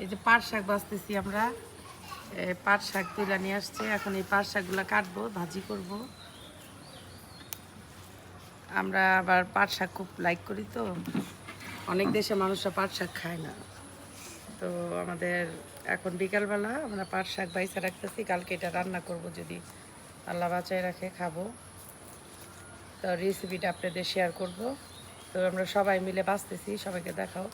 এই যে পাট শাক বাঁচতেছি আমরা। পাট শাক তুলে নিয়ে আসছে। এখন এই পাট শাকগুলো কাটবো, ভাজি করব। আমরা আবার পাট শাক খুব লাইক করি তো। অনেক দেশে মানুষরা পাট শাক খায় না। তো আমাদের এখন বিকালবেলা আমরা পাট শাক বাইসা রাখতেছি। কালকে এটা রান্না করব যদি আল্লাহ বাঁচায় রাখে, খাব। তো রেসিপিটা আপনাদের শেয়ার করব। তো আমরা সবাই মিলে বাঁচতেছি। সবাইকে দেখাও।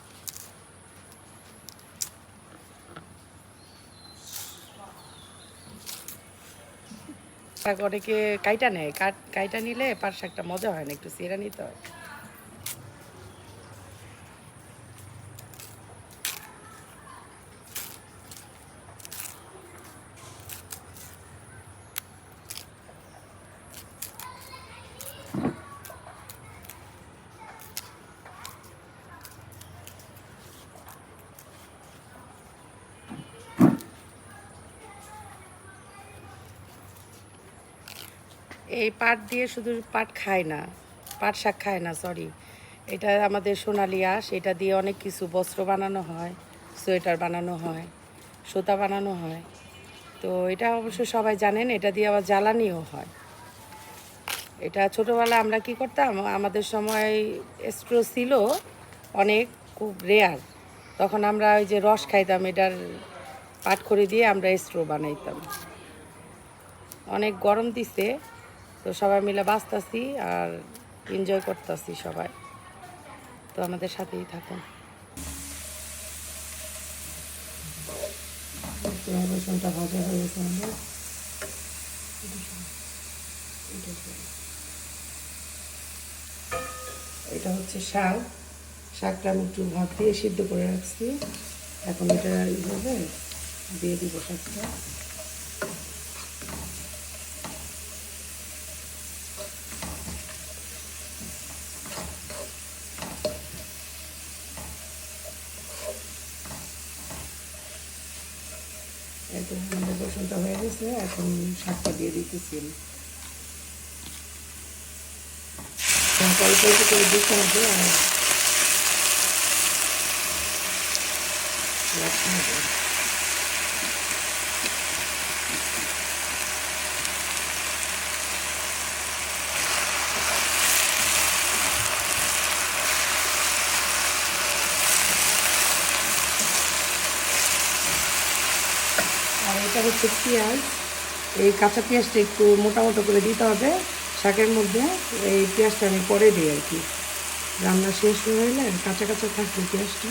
শাক অনেকে কাইটা নেয়। কাইটা নিলে পার শাকটা মজা হয় না, একটু সেরা নিতে হয়। এই পাট দিয়ে শুধু পাট খায় না, পাট শাক খায় না সরি এটা আমাদের সোনালি আঁশ, এটা দিয়ে অনেক কিছু, বস্ত্র বানানো হয়, সোয়েটার বানানো হয়, সুতা বানানো হয়। তো এটা অবশ্য সবাই জানেন, এটা দিয়ে আবার জ্বালানিও হয়। এটা ছোটোবেলা আমরা কি করতাম, আমাদের সময় স্ট্রো ছিল অনেক, খুব রেয়ার তখন আমরা ওই যে রস খাইতাম, এটার পাট করে দিয়ে আমরা স্ট্রো বানাইতাম। অনেক গরম দিছে তো সবাই মিলে বাঁচতাছি আর এনজয় করতেছি সবাই। তো আমাদের সাথেই থাকুন। এটা হচ্ছে শাক। শাকটা আমি একটু ভাত দিয়ে সিদ্ধ করে রাখছি। এখন এটা এইভাবে দিয়ে দিব শাকটা। এখন আমাদের রসুনটা হয়ে গেছে এখন শাকটা দিয়ে দিতেছি। অল্প করে দিতে হবে আর এটা হচ্ছে পেঁয়াজ। এই কাঁচা পেঁয়াজটা একটু মোটা মোটা করে দিতে হবে। শাকের মধ্যে এই পেঁয়াজটা আমি পরে দিই আর কি। রান্না শেষ হয়ে গেলে কাঁচা কাঁচা থাকবে পেঁয়াজটা।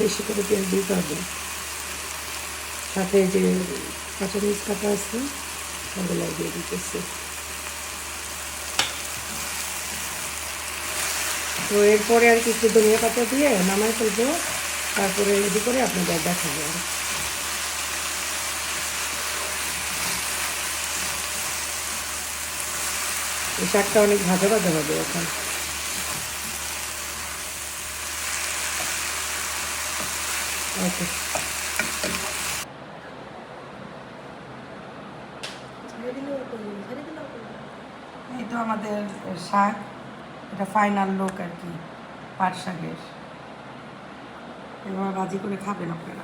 বেশি করে পেঁয়াজ দিতে হবে। সাথে যে কাঁচা মরিচ কাটা আছে ওগুলো দিয়ে দিতেছি। তো এরপরে আর কি একটু ধনিয়া পাতা দিয়ে নামাই ফেলব। তারপরে রেডি করে আপনাদের দেখাবো। আর এই শাকটা অনেক ভাজা ভাজা হবে এখন। এই তো আমাদের শাক, এটা ফাইনাল লোক আর কি, পাট শাকের। এবার ভাজি করে খাবেন আপনারা।